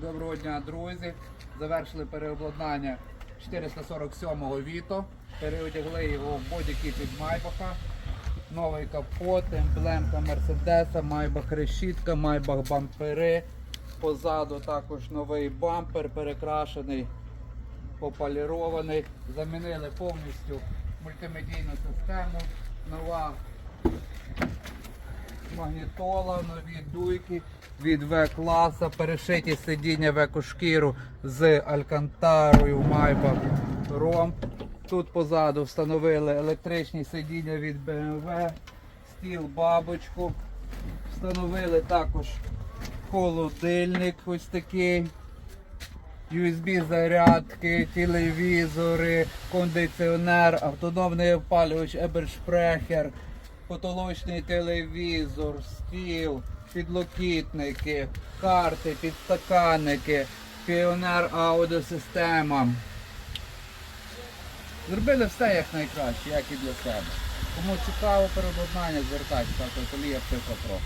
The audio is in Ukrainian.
Доброго дня, друзі. Завершили переобладнання 447-го Віто. Переодягли його в бодікіт від Майбаха. Новий капот, емблемка Мерседеса, Майбах решітка, Майбах бампери. Позаду також новий бампер, перекрашений, пополірований. Замінили повністю мультимедійну систему. Нова магнітола, нові дуйки від В-класа, перешиті сидіння в екошкіру з алькантарою Майбах Ром. Тут позаду встановили електричні сидіння від BMW, стіл бабочку. Встановили також холодильник ось такий. USB зарядки, телевізори, кондиціонер, автономний опалювач, Ебершпрехер, потолочний телевізор, стіл, підлокітники, карти, підстаканники, піонер аудіосистема. Зробили все як найкраще, як і для себе. Кому цікаво переобладнання, звертайтеся, автоателія Птиха Про.